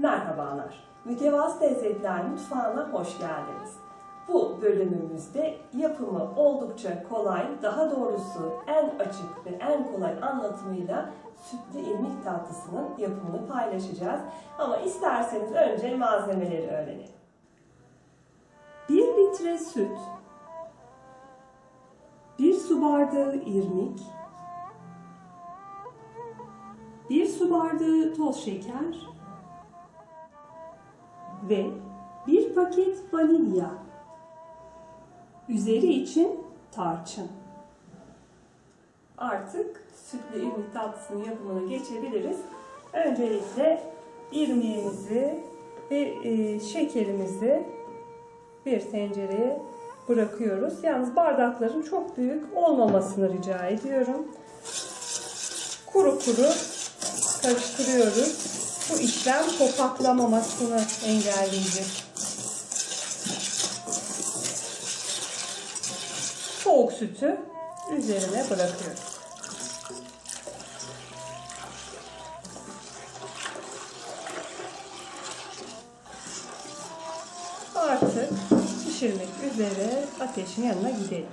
Merhabalar. Mütevazı Lezzetler Mutfağı'na hoş geldiniz. Bu bölümümüzde yapımı oldukça kolay, daha doğrusu en açık ve en kolay anlatımıyla sütlü irmik tatlısının yapımını paylaşacağız. Ama isterseniz önce malzemeleri öğrenelim. 1 litre süt, 1 su bardağı irmik, 1 su bardağı toz şeker ve 1 paket vanilya. Üzeri için tarçın. Artık sütlü irmik tatlısının yapımına geçebiliriz. Öncelikle irmiğimizi ve e, şekerimizi bir tencereye bırakıyoruz. Yalnız bardakların çok büyük olmamasını rica ediyorum. Kuru kuru karıştırıyoruz. Bu işlem topaklamamasını engelleyecek. Soğuk sütü üzerine bırakıyoruz. Artık pişirmek üzere ateşin yanına gidelim.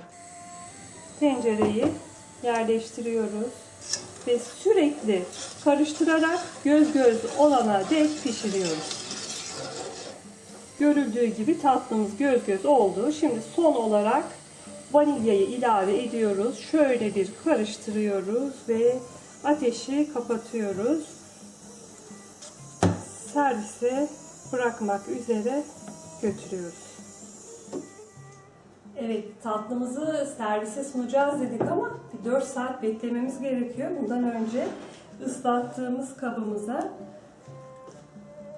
Tencereyi yerleştiriyoruz ve sürekli karıştırarak göz göz olana dek pişiriyoruz. Görüldüğü gibi tatlımız göz göz oldu. Şimdi son olarak vanilyayı ilave ediyoruz. Şöyle bir karıştırıyoruz ve ateşi kapatıyoruz. Servise bırakmak üzere götürüyoruz. Evet tatlımızı servise sunacağız dedik ama 4 saat beklememiz gerekiyor. Bundan önce ıslattığımız kabımıza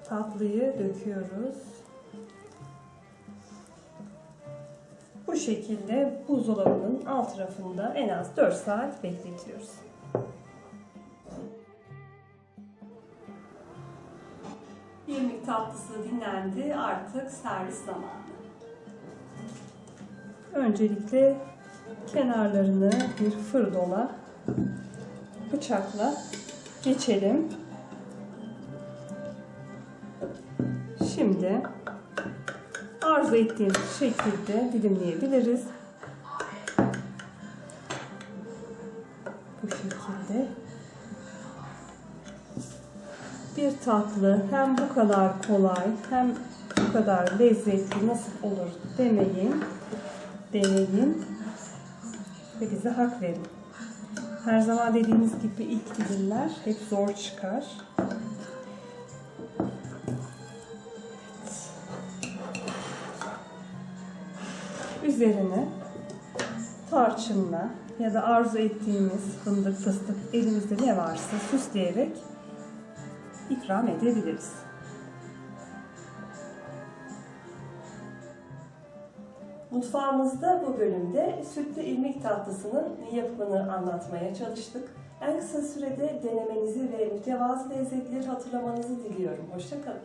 tatlıyı döküyoruz. Bu şekilde buzdolabının alt tarafında en az 4 saat bekletiyoruz. İrmik tatlısı dinlendi. Artık servis zamanı. Öncelikle kenarlarını bir fırdola bıçakla geçelim. Şimdi arzu ettiğimiz şekilde dilimleyebiliriz. Bu şekilde. Bir tatlı hem bu kadar kolay hem bu kadar lezzetli nasıl olur demeyin deneyin ve bize hak verin. Her zaman dediğimiz gibi ilk dilimler hep zor çıkar. Üzerine tarçınla ya da arzu ettiğimiz fındık, fıstık elimizde ne varsa süsleyerek ikram edebiliriz. Mutfağımızda bu bölümde sütlü irmik tatlısının yapımını anlatmaya çalıştık. En kısa sürede denemenizi ve mütevazı lezzetleri hatırlamanızı diliyorum. Hoşçakalın.